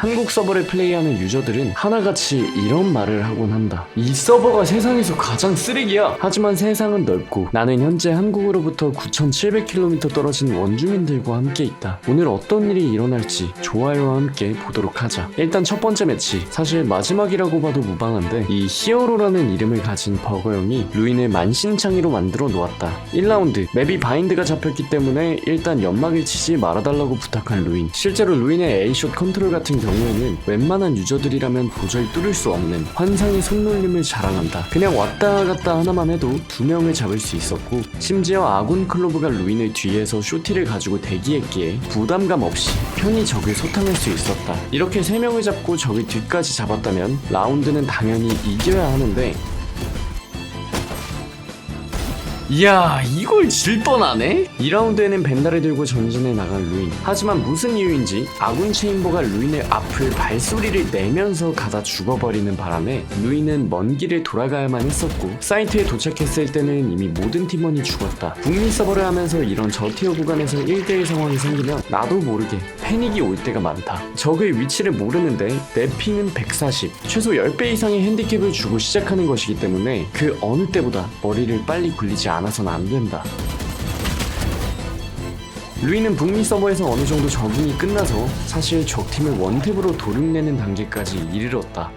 한국 서버를 플레이하는 유저들은 하나같이 이런 말을 하곤 한다. 이 서버가 세상에서 가장 쓰레기야. 하지만 세상은 넓고 나는 현재 한국으로부터 9,700km 떨어진 원주민들과 함께 있다. 오늘 어떤 일이 일어날지 좋아요와 함께 보도록 하자. 일단 첫 번째 매치. 사실 마지막이라고 봐도 무방한데 이 히어로라는 이름을 가진 버거 형이 루인을 만신창이로 만들어 놓았다. 1라운드 맵이 바인드가 잡혔기 때문에 일단 연막을 치지 말아달라고 부탁한 루인. 실제로 루인의 A숏 컨트롤 같은 경우 에는 웬만한 유저들이라면 도저히 뚫을 수 없는 환상의 손놀림을 자랑한다. 그냥 왔다 갔다 하나만 해도 두 명을 잡을 수 있었고 심지어 아군 클로브가 루인을 뒤에서 쇼티를 가지고 대기했기에 부담감 없이 편히 적을 소탕할 수 있었다. 이렇게 세 명을 잡고 적을 뒤까지 잡았다면 라운드는 당연히 이겨야 하는데 이야 이걸 질 뻔하네? 2라운드에는 벤달을 들고 전진해 나간 루인. 하지만 무슨 이유인지 아군 체인버가 루인의 앞을 발소리를 내면서 가다 죽어버리는 바람에 루인은 먼 길을 돌아가야만 했었고 사이트에 도착했을 때는 이미 모든 팀원이 죽었다. 북미 서버를 하면서 이런 저티어 구간에서 1대1 상황이 생기면 나도 모르게 패닉이 올 때가 많다. 적의 위치를 모르는데 내 핑은 140 최소 10배 이상의 핸디캡을 주고 시작하는 것이기 때문에 그 어느 때보다 머리를 빨리 굴리지 않아 서는 안 된다. 루이는 북미 서버에서 어느 정도 적응이 끝나서 사실 적팀을 원탭으로 도륙내는 단계까지 이르렀다.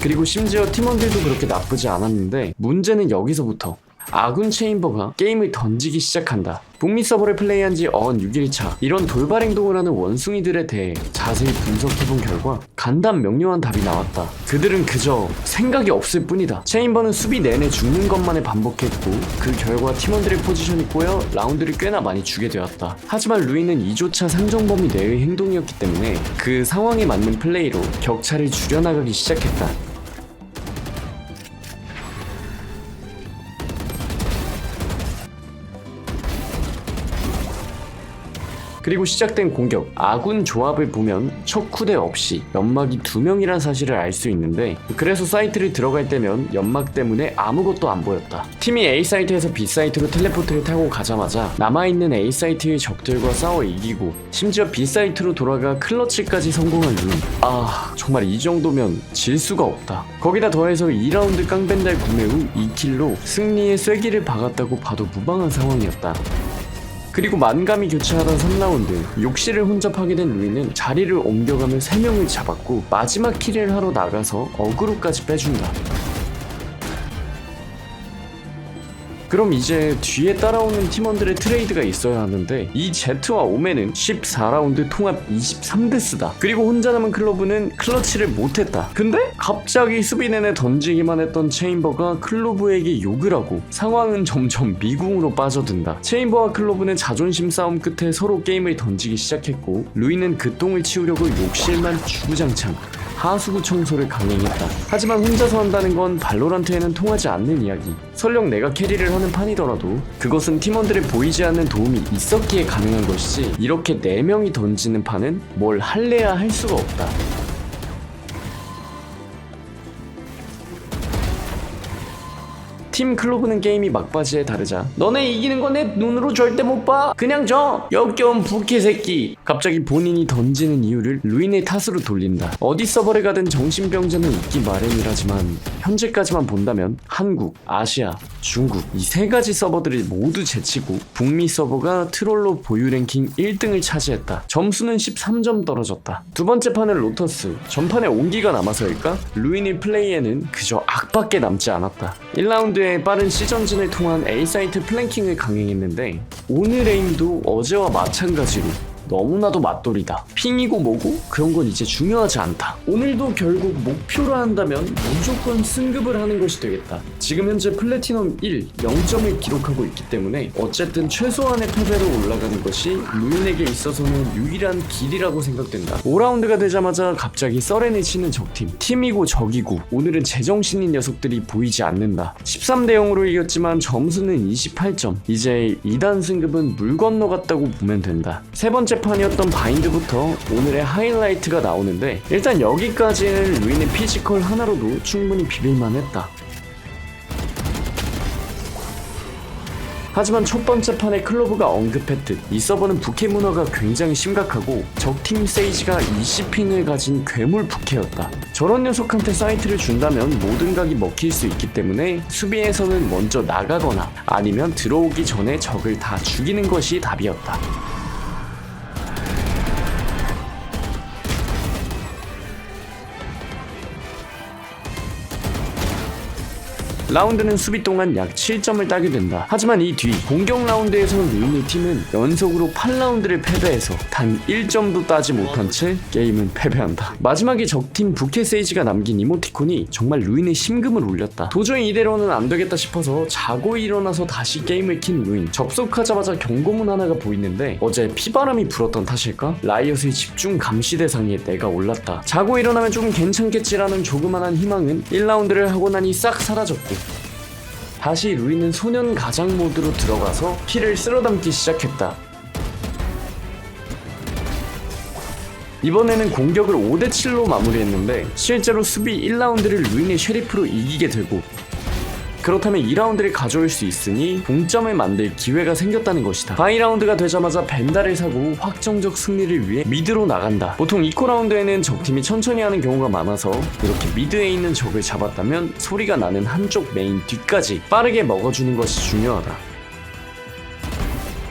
그리고 심지어 팀원들도 그렇게 나쁘지 않았는데 문제는 여기서부터 아군 체인버가 게임을 던지기 시작한다. 북미 서버를 플레이한 지 어언 6일차 이런 돌발 행동을 하는 원숭이들에 대해 자세히 분석해본 결과 간단 명료한 답이 나왔다. 그들은 그저 생각이 없을 뿐이다. 체인버는 수비 내내 죽는 것만을 반복했고 그 결과 팀원들의 포지션이 꼬여 라운드를 꽤나 많이 주게 되었다. 하지만 루이는 이조차 상정 범위 내의 행동이었기 때문에 그 상황에 맞는 플레이로 격차를 줄여나가기 시작했다. 그리고 시작된 공격 아군 조합을 보면 척후대 없이 연막이 두 명이란 사실을 알 수 있는데 그래서 사이트를 들어갈 때면 연막 때문에 아무것도 안 보였다. 팀이 A 사이트에서 B 사이트로 텔레포트를 타고 가자마자 남아있는 A 사이트의 적들과 싸워 이기고 심지어 B 사이트로 돌아가 클러치까지 성공한 루인 아 정말 이 정도면 질 수가 없다. 거기다 더해서 2라운드 깡벤달 구매 후 2킬로 승리의 쐐기를 박았다고 봐도 무방한 상황이었다 그리고 만감이 교체하던 3라운드 욕실을 혼자 파게 된 루이는 자리를 옮겨가며 3명을 잡았고 마지막 킬을 하러 나가서 어그로까지 빼준다 그럼 이제 뒤에 따라오는 팀원들의 트레이드가 있어야 하는데 이 제트와 오맨은 14라운드 통합 23데스다. 그리고 혼자 남은 클로브는 클러치를 못했다. 근데 갑자기 수비 내내 던지기만 했던 체인버가 클로브에게 욕을 하고 상황은 점점 미궁으로 빠져든다. 체인버와 클로브는 자존심 싸움 끝에 서로 게임을 던지기 시작했고 루이는 그 똥을 치우려고 욕실만 주구장창 하수구 청소를 강행했다. 하지만 혼자서 한다는 건 발로란트에는 통하지 않는 이야기. 설령 내가 캐리를 하는 판이더라도 그것은 팀원들의 보이지 않는 도움이 있었기에 가능한 것이지 이렇게 4명이 던지는 판은 뭘 할래야 할 수가 없다. 팀 클로브는 게임이 막바지에 다르자. 너네 이기는 거 내 눈으로 절대 못 봐. 그냥 져. 역겨운 부캐 새끼. 갑자기 본인이 던지는 이유를 루인의 탓으로 돌린다. 어디 서버를 가든 정신병자는 있기 마련이라지만 현재까지만 본다면 한국, 아시아, 중국 이 세 가지 서버들을 모두 제치고 북미 서버가 트롤로 보유 랭킹 1등을 차지했다. 점수는 13점 떨어졌다. 두 번째 판은 로터스. 전판에 온기가 남아서일까? 루인의 플레이에는 그저 악밖에 남지 않았다. 1라운드에 빠른 시전진을 통한 A사이트 플랭킹을 강행했는데 오늘 에임도 어제와 마찬가지로 너무나도 맛돌이다. 핑이고 뭐고 그런 건 이제 중요하지 않다. 오늘도 결국 목표로 한다면 무조건 승급을 하는 것이 되겠다. 지금 현재 플래티넘 1, 0점을 기록하고 있기 때문에 어쨌든 최소한의 패배로 올라가는 것이 루인에게 있어서는 유일한 길이라고 생각된다. 5라운드가 되자마자 갑자기 썰렌을 치는 적팀. 팀이고 적이고 오늘은 제정신인 녀석들이 보이지 않는다. 13대 0으로 이겼지만 점수는 28점. 이제 2단 승급은 물 건너갔다고 보면 된다. 세 번째 판이었던 바인드부터 오늘의 하이라이트가 나오는데 일단 여기까지는 루인의 피지컬 하나로도 충분히 비빌만 했다. 하지만 첫 번째 판에 클로브가 언급했듯 이 서버는 부캐 문화가 굉장히 심각하고 적팀 세이지가 20핀을 가진 괴물 부캐였다. 저런 녀석한테 사이트를 준다면 모든 각이 먹힐 수 있기 때문에 수비에서는 먼저 나가거나 아니면 들어오기 전에 적을 다 죽이는 것이 답이었다. 라운드는 수비 동안 약 7점을 따게 된다. 하지만 이 뒤 공격 라운드에서는 루인의 팀은 연속으로 8라운드를 패배해서 단 1점도 따지 못한 채 게임은 패배한다. 마지막에 적팀 부캐 세이지가 남긴 이모티콘이 정말 루인의 심금을 울렸다. 도저히 이대로는 안 되겠다 싶어서 자고 일어나서 다시 게임을 킨 루인. 접속하자마자 경고문 하나가 보이는데 어제 피바람이 불었던 탓일까? 라이엇의 집중 감시 대상에 내가 올랐다. 자고 일어나면 조금 괜찮겠지라는 조그만한 희망은 1라운드를 하고 나니 싹 사라졌고 다시 루이는 소년 가장 모드로 들어가서 피를 쓸어담기 시작했다. 이번에는 공격을 5대7로 마무리했는데 실제로 수비 1라운드를 루인의 쉐리프로 이기게 되고 그렇다면 2라운드를 가져올 수 있으니 동점을 만들 기회가 생겼다는 것이다. 바이 라운드가 되자마자 벤다를 사고 확정적 승리를 위해 미드로 나간다. 보통 이코 라운드에는 적팀이 천천히 하는 경우가 많아서 이렇게 미드에 있는 적을 잡았다면 소리가 나는 한쪽 메인 뒤까지 빠르게 먹어주는 것이 중요하다.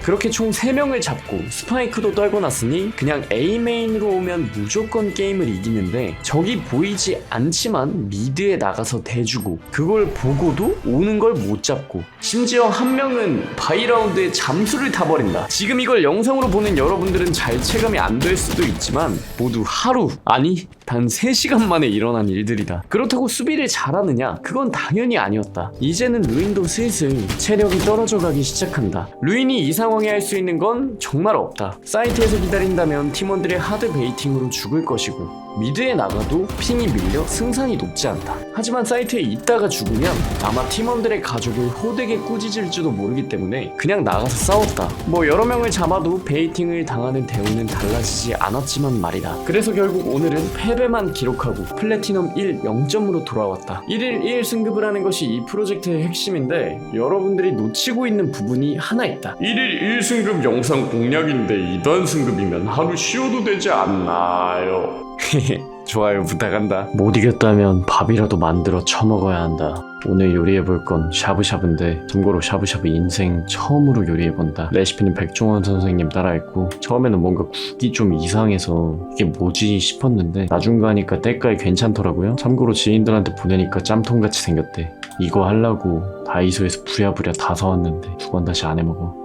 그렇게 총 3명을 잡고 스파이크도 떨고 났으니 그냥 A 메인으로 오면 무조건 게임을 이기는데 적이 보이지 않지만 미드에 나가서 대주고 그걸 보고도 오는 걸 못 잡고 심지어 한 명은 바이라운드에 잠수를 타버린다. 지금 이걸 영상으로 보는 여러분들은 잘 체감이 안 될 수도 있지만 모두 하루 아니 단 3시간 만에 일어난 일들이다. 그렇다고 수비를 잘하느냐? 그건 당연히 아니었다. 이제는 루인도 슬슬 체력이 떨어져 가기 시작한다. 루인이 이 상황 에할수 있는 건 정말 없다 사이트에서 기다린다면 팀원들의 하드 베이팅으로 죽을 것이고 미드에 나가도 핑이 밀려 승산이 높지 않다. 하지만 사이트에 있다가 죽으면 아마 팀원들의 가족을 호되게 꾸짖을지도 모르기 때문에 그냥 나가서 싸웠다. 뭐 여러 명을 잡아도 베이팅을 당하는 대우는 달라지지 않았지만 말이다. 그래서 결국 오늘은 패배만 기록하고 플래티넘 1 0점으로 돌아왔다. 1일 1 승급을 하는 것이 이 프로젝트의 핵심인데 여러분들이 놓치고 있는 부분이 하나 있다. 1일 1승급 영상 공략인데 2단 승급이면 하루 쉬어도 되지 않나요? 좋아요 부탁한다. 못 이겼다면 밥이라도 만들어 처먹어야 한다. 오늘 요리해볼 건 샤브샤브인데 참고로 샤브샤브 인생 처음으로 요리해본다. 레시피는 백종원 선생님 따라했고 처음에는 뭔가 국이 좀 이상해서 이게 뭐지 싶었는데 나중 가니까 때깔 괜찮더라고요. 참고로 지인들한테 보내니까 짬통같이 생겼대. 이거 하려고 다이소에서 부랴부랴 다 사왔는데 두 번 다시 안 해먹어.